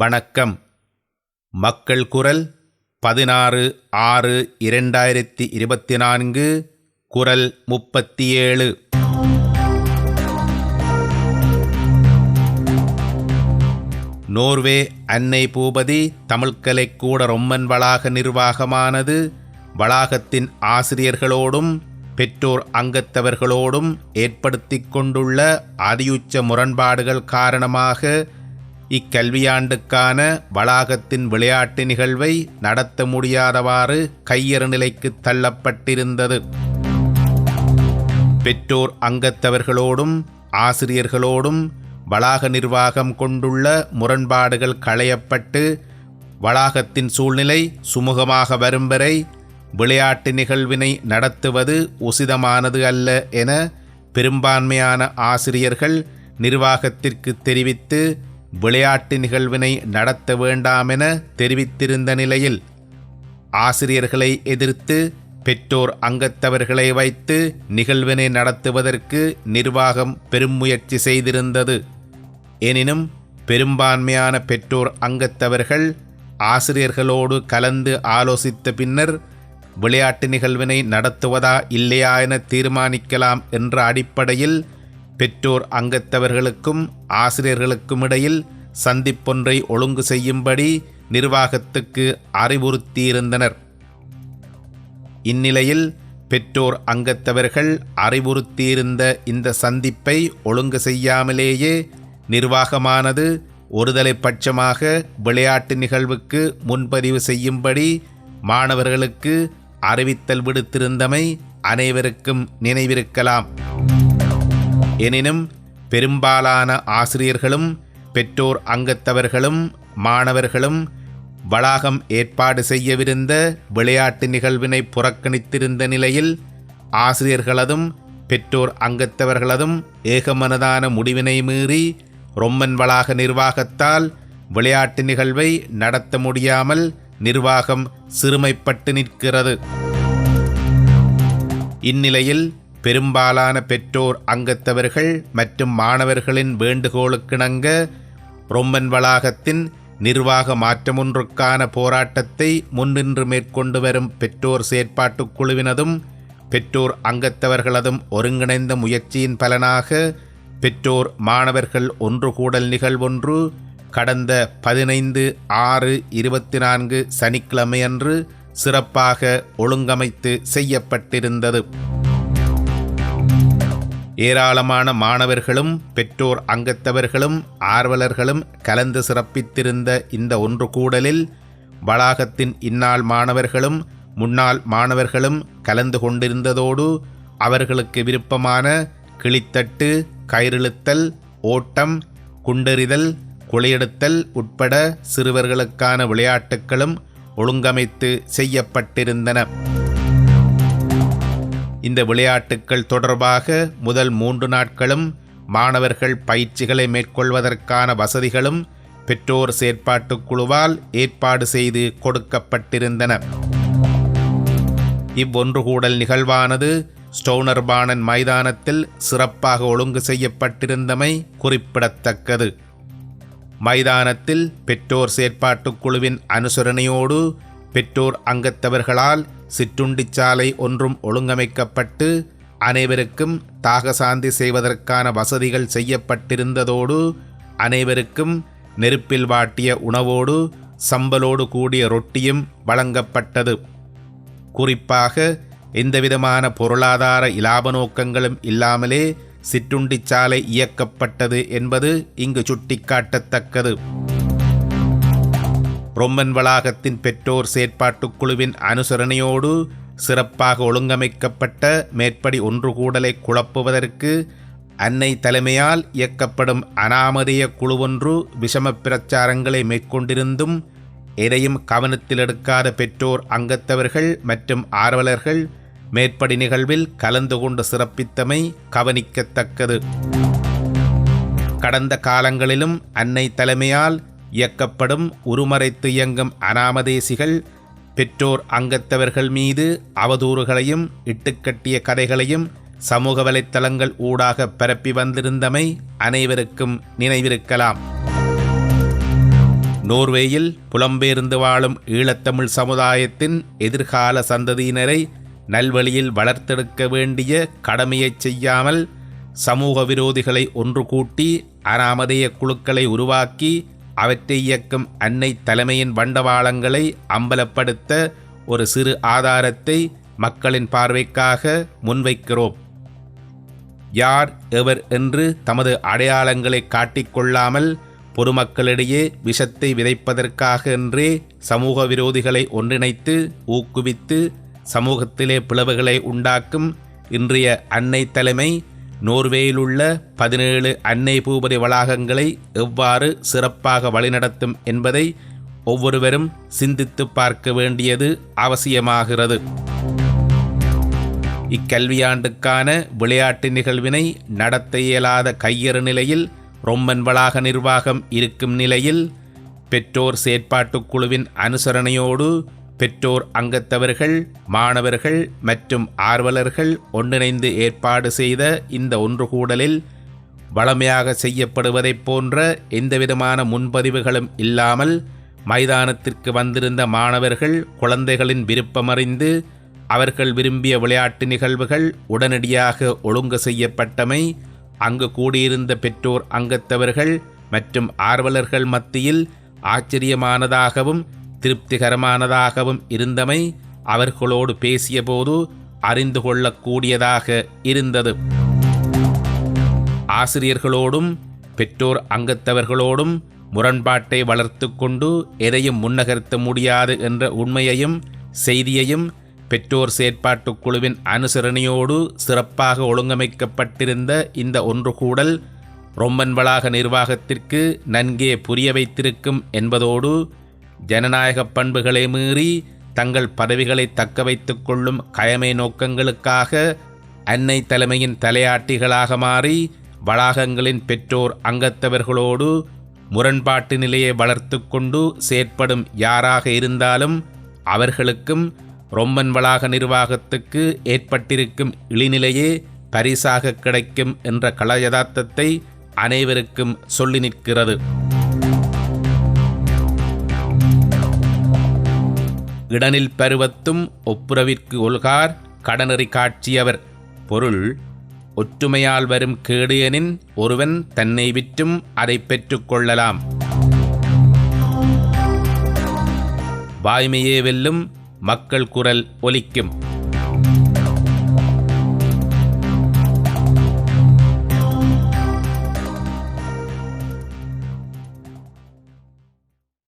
வணக்கம். மக்கள் குரல் பதினாறு ஆறு இரண்டாயிரத்தி இருபத்தி நான்கு குரல் முப்பத்தி ஏழு. நோர்வே அன்னை பூபதி தமிழ்கலைக்கூட ரொம்மன் வளாக நிர்வாகமானது வளாகத்தின் ஆசிரியர்களோடும் பெற்றோர் அங்கத்தவர்களோடும் ஏற்படுத்தி கொண்டுள்ள அதியுச்ச முரண்பாடுகள் காரணமாக இக்கல்வியாண்டுக்கான வளாகத்தின் விளையாட்டு நிகழ்வை நடத்த முடியாதவாறு கையறு நிலைக்கு தள்ளப்பட்டிருந்தது. பெற்றோர் அங்கத்தவர்களோடும் ஆசிரியர்களோடும் வளாக நிர்வாகம் கொண்டுள்ள முரண்பாடுகள் களையப்பட்டு வளாகத்தின் சூழ்நிலை சுமூகமாக வரும் வரை விளையாட்டு நிகழ்வினை நடத்துவது உசிதமானது அல்ல என பெரும்பான்மையான ஆசிரியர்கள் நிர்வாகத்திற்கு தெரிவித்து விளையாட்டு நிகழ்வினை நடத்த வேண்டாமென தெரிவித்திருந்த நிலையில் ஆசிரியர்களை எதிர்த்து பெற்றோர் அங்கத்தவர்களை வைத்து நிகழ்வினை நடத்துவதற்கு நிர்வாகம் பெரும் முயற்சி செய்திருந்தது. எனினும் பெரும்பான்மையான பெற்றோர் அங்கத்தவர்கள் ஆசிரியர்களோடு கலந்து ஆலோசித்த பின்னர் விளையாட்டு நிகழ்வினை நடத்துவதா இல்லையா என தீர்மானிக்கலாம் என்ற அடிப்படையில் பெற்றோர் அங்கத்தவர்களுக்கும் ஆசிரியர்களுக்கும் இடையில் சந்திப்பொன்றை ஒழுங்கு செய்யும்படி நிர்வாகத்துக்கு அறிவுறுத்தியிருந்தனர். இந்நிலையில் பெற்றோர் அங்கத்தவர்கள் அறிவுறுத்தியிருந்த இந்த சந்திப்பை ஒழுங்கு செய்யாமலேயே நிர்வாகமானது ஒருதலை பட்சமாக விளையாட்டு நிகழ்வுக்கு முன்பதிவு செய்யும்படி மாணவர்களுக்கு அறிவித்தல் விடுத்திருந்தமை அனைவருக்கும் நினைவிருக்கலாம். எனினும் பெரும்பாலான ஆசிரியர்களும் பெற்றோர் அங்கத்தவர்களும் மாணவர்களும் வளாகம் ஏற்பாடு செய்யவிருந்த விளையாட்டு நிகழ்வினை புறக்கணித்திருந்த நிலையில் ஆசிரியர்களதும் பெற்றோர் அங்கத்தவர்களதும் ஏகமனதான முடிவினை மீறி ரொம்மன் வளாக நிர்வாகத்தால் விளையாட்டு நிகழ்வை நடத்த முடியாமல் நிர்வாகம் சிறுமைப்பட்டு நிற்கிறது. இந்நிலையில் பெரும்பாலான பெற்றோர் அங்கத்தவர்கள் மற்றும் மாணவர்களின் வேண்டுகோளுக்கிணங்க ரொம்மன் வளாகத்தின் நிர்வாக மாற்றமொன்றுக்கான போராட்டத்தை முன்னின்று மேற்கொண்டு வரும் பெற்றோர் செயற்பாட்டுக் குழுவினதும் பெற்றோர் அங்கத்தவர்களதும் ஒருங்கிணைந்த முயற்சியின் பலனாக பெற்றோர் மாணவர்கள் ஒன்று கூடல் நிகழ்வொன்று கடந்த பதினைந்து ஆறு இருபத்தி நான்கு சனிக்கிழமையன்று சிறப்பாக ஒழுங்கமைத்து செய்யப்பட்டிருந்தது. ஏராளமான மாணவர்களும் பெற்றோர் அங்கத்தவர்களும் ஆர்வலர்களும் கலந்து சிறப்பித்திருந்த இந்த ஒன்று கூடலில் வளாகத்தின் இந்நாள் மாணவர்களும் முன்னாள் மாணவர்களும் கலந்து கொண்டிருந்ததோடு அவர்களுக்கு விருப்பமான கிளித்தட்டு கயிறிழுத்தல் ஓட்டம் குண்டெறிதல் குளையெடுத்தல் உட்பட சிறுவர்களுக்கான விளையாட்டுகளும் ஒழுங்கமைத்து செய்யப்பட்டிருந்தன. இந்த விளையாட்டுக்கள் தொடர்பாக முதல் மூன்று நாட்களும் மாணவர்கள் பயிற்சிகளை மேற்கொள்வதற்கான வசதிகளும் பெற்றோர் செயற்பாட்டுக் குழுவால் ஏற்பாடு செய்து கொடுக்கப்பட்டிருந்தன. இவ்வொன்று கூடல் நிகழ்வானது ஸ்டோனர்பானன் மைதானத்தில் சிறப்பாக ஒழுங்கு செய்யப்பட்டிருந்தமை குறிப்பிடத்தக்கது. மைதானத்தில் பெற்றோர் செயற்பாட்டுக் குழுவின் அனுசரணையோடு பெற்றோர் அங்கத்தவர்களால் சிற்றுண்டிச்சாலை ஒன்றும் ஒழுங்கமைக்கப்பட்டு அனைவருக்கும் தாகசாந்தி செய்வதற்கான வசதிகள் செய்யப்பட்டிருந்ததோடு அனைவருக்கும் நெருப்பில் வாட்டிய உணவோடு சம்பலோடு கூடிய ரொட்டியும் வழங்கப்பட்டது. குறிப்பாக எந்தவிதமான பொருளாதார இலாப நோக்கங்களும் இல்லாமலே சிற்றுண்டிச்சாலை இயக்கப்பட்டது என்பது இங்கு சுட்டிக்காட்டத்தக்கது. ரொம்மன் வளாகத்தின் பெற்றோர் செயற்பாட்டுக் குழுவின் அனுசரணையோடு சிறப்பாக ஒழுங்கமைக்கப்பட்ட மேற்படி ஒன்று கூடலை குழப்புவதற்கு அன்னை தலைமையால் இயக்கப்படும் அனாமதேய குழுவொன்று விஷம பிரச்சாரங்களை மேற்கொண்டிருந்தும் எதையும் கவனத்தில் எடுக்காத பெற்றோர் அங்கத்தவர்கள் மற்றும் ஆர்வலர்கள் மேற்படி நிகழ்வில் கலந்து கொண்டு சிறப்பித்தமை கவனிக்கத்தக்கது. கடந்த காலங்களிலும் அன்னை தலைமையால் இயக்கப்படும் உருமறைத்து இயங்கும் அனாமதேசிகள் பெற்றோர் அங்கத்தவர்கள் மீது அவதூறுகளையும் இட்டுக்கட்டிய கதைகளையும் சமூக வலைத்தளங்கள் ஊடாக பரப்பி வந்திருந்தமை அனைவருக்கும் நினைவிருக்கலாம். நோர்வேயில் புலம்பெயர்ந்து வாழும் ஈழத்தமிழ் சமுதாயத்தின் எதிர்கால சந்ததியினரை நல்வழியில் வளர்த்தெடுக்க வேண்டிய கடமையைச் செய்யாமல் சமூக விரோதிகளை ஒன்று கூட்டி அனாமதேய குழுக்களை உருவாக்கி அவற்றை இயக்கும் அன்னை தலைமையின் வண்டவாளங்களை அம்பலப்படுத்த ஒரு சிறு ஆதாரத்தை மக்களின் பார்வைக்காக முன்வைக்கிறோம். யார் எவர் என்று தமது அடையாளங்களை காட்டிக்கொள்ளாமல் பொதுமக்களிடையே விஷத்தை விதைப்பதற்காக என்றே சமூக விரோதிகளை ஒன்றிணைத்து ஊக்குவித்து சமூகத்திலே பிளவுகளை உண்டாக்கும் இன்றைய அன்னை தலைமை நோர்வேயிலுள்ள பதினேழு அன்னை பூபதி வளாகங்களை எவ்வாறு சிறப்பாக வழிநடத்தும் என்பதை ஒவ்வொருவரும் சிந்தித்து பார்க்க வேண்டியது அவசியமாகிறது. இக்கல்வியாண்டுக்கான விளையாட்டு நிகழ்வினை நடத்த இயலாத கையறு நிலையில் ரொம்மன் வளாக நிர்வாகம் இருக்கும் நிலையில் பெற்றோர் செயற்பாட்டுக் குழுவின் அனுசரணையோடு பெற்றோர் அங்கத்தவர்கள் மாணவர்கள் மற்றும் ஆர்வலர்கள் ஒன்றிணைந்து ஏற்பாடு செய்த இந்த ஒன்றுகூடலில் வளமையாக செய்யப்படுவதைப் போன்ற எந்தவிதமான முன்பதிவுகளும் இல்லாமல் மைதானத்திற்கு வந்திருந்த மாணவர்கள் குழந்தைகளின் விருப்பமறிந்து அவர்கள் விரும்பிய விளையாட்டு நிகழ்வுகள் உடனடியாக ஒழுங்கு செய்யப்பட்டமை அங்கு கூடியிருந்த பெற்றோர் அங்கத்தவர்கள் மற்றும் ஆர்வலர்கள் மத்தியில் ஆச்சரியமானதாகவும் திருப்திகரமானதாகவும் இருந்தமை அவர்களோடு பேசியபோது அறிந்து கொள்ளக்கூடியதாக இருந்தது. ஆசிரியர்களோடும் பெற்றோர் அங்கத்தவர்களோடும் முரண்பாட்டை வளர்த்து கொண்டு எதையும் முன்னகர்த்த முடியாது என்ற உண்மையையும் செய்தியையும் பெற்றோர் செயற்பாட்டுக் குழுவின் அனுசரணையோடு சிறப்பாக ஒழுங்கமைக்கப்பட்டிருந்த இந்த ஒன்று கூடல் ரொம்பன் வளாக நிர்வாகத்திற்கு நன்கே புரிய வைத்திருக்கும் என்பதோடு ஜனநாயக பண்புகளை மீறி தங்கள் பதவிகளை தக்க வைத்துக் கொள்ளும் கயமை நோக்கங்களுக்காக அன்னை தலைமையின் தலையாட்டிகளாக மாறி வளாகங்களின் பெற்றோர் அங்கத்தவர்களோடு முரண்பாட்டு நிலையை வளர்த்து கொண்டு செயற்படும் யாராக இருந்தாலும் அவர்களுக்கும் ரொம்பன் வளாக நிர்வாகத்துக்கு ஏற்பட்டிருக்கும் இழிநிலையே பரிசாக கிடைக்கும் என்ற களயதார்த்தத்தை அனைவருக்கும் சொல்லி நிற்கிறது. இடனில் பருவத்தும் ஒப்புரவிற்கு ஒல்கார் கடனறி காட்சியவர். பொருள் ஒற்றுமையால் வரும் கேடியனின் ஒருவன் தன்னை விற்றும் அதை பெற்றுக்கொள்ளலாம் வாய்மையே வெல்லும் மக்கள் குரல் ஒலிக்கும்.